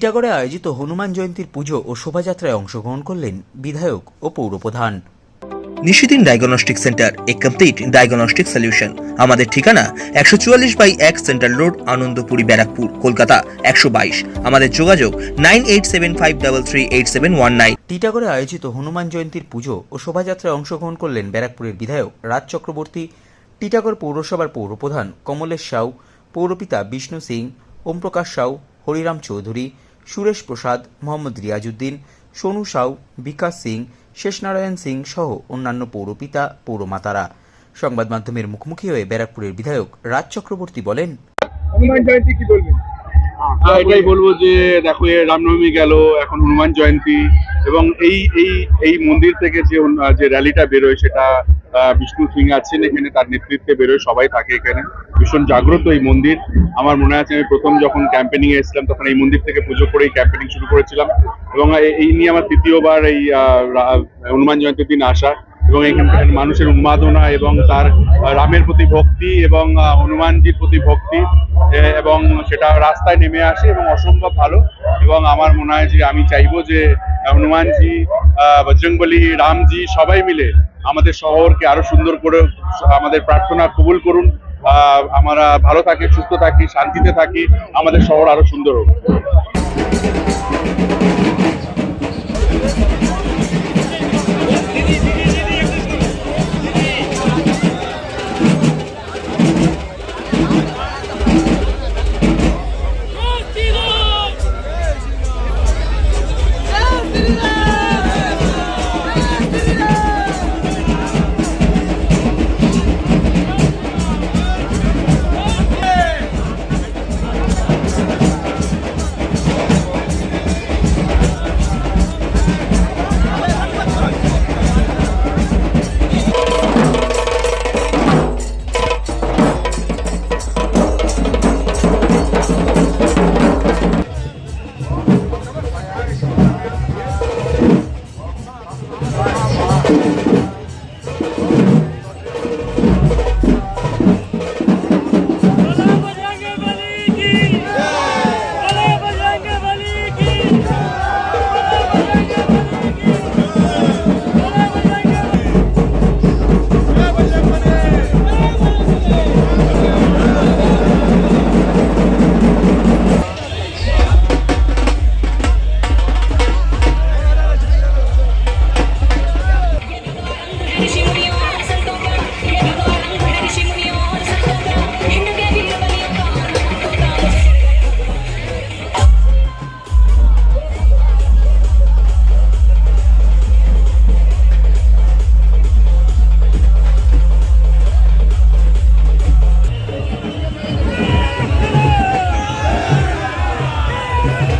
টিটাগড়ে আয়োজিত হনুমান জয়ন্তীর পুজো ও শোভাযাত্রায় অংশগ্রহণ করলেন বিধায়ক ও পৌরপ্রধান। নিশিদিন ডায়াগনস্টিক সেন্টার এ কমপ্লিট ডায়াগনস্টিক সলিউশন। আমাদের ঠিকানা একশো চুয়াল্লিশ বাই এক সেন্ট্রাল রোড আনন্দপুরি ব্যারাকপুর কলকাতা একশো বাইশ। আমাদের যোগাযোগ nine eight seven five double three eight seven one nine. টিটাগড়ে আয়োজিত হনুমান জয়ন্তীর পুজো ও শোভাযাত্রায় অংশগ্রহণ করলেন ব্যারাকপুরের বিধায়ক রাজ চক্রবর্তী টিটাগড় পৌরসভার পৌরপ্রধান কমলেশ সাউ পৌরপিতা বিষ্ণু সিং ওমপ্রকাশ সাউ হরিরাম চৌধুরী সুরেশ প্রসাদ মোহাম্মদ রিয়াজুদ্দিন সোনু সাউ বিকাশ সিং শেষনারায়ণ সিং সহ অন্যান্য পৌরপিতা পৌরমাতারা। সংবাদ মাধ্যমের মুখোমুখি হয়ে ব্যারাকপুরের বিধায়ক রাজ চক্রবর্তী বলেন হনুমান জয়ন্তী কি বলবেন? হ্যাঁ, এটাই বলব যে দেখো রামনবমী গেল এখন হনুমান জয়ন্তী। এবং এই এই এই মন্দির থেকে যে যে র্যালিটা বেরোয় সেটা বিষ্ণু সিং আছেন এখানে, তার নেতৃত্বে বেরোয়, সবাই থাকে এখানে। ভীষণ জাগ্রত এই মন্দির। আমার মনে আছে আমি প্রথম যখন ক্যাম্পেনিং এ এসেছিলাম, তখন এই মন্দির থেকে পুজো করেই ক্যাম্পেনিং শুরু করেছিলাম। এবং এই- নিয়ে আমার তৃতীয়বার এই হনুমান জয়ন্তীর দিন আসা। এবং এখানকার মানুষের উন্মাদনা এবং তার রামের প্রতি ভক্তি এবং হনুমানজির প্রতি ভক্তি এবং সেটা রাস্তায় নেমে আসে এবং অসম্ভব ভালো। এবং আমার মনে হয় যে আমি চাইব যে হনুমানজি বজরংবলী, রামজি, সবাই মিলে আমাদের শহরকে আরও সুন্দর করে, আমাদের প্রার্থনা কবুল করুন। আমরা ভালো থাকি, সুস্থ থাকি, শান্তিতে থাকি, আমাদের শহর আরও সুন্দর হোক। Yeah.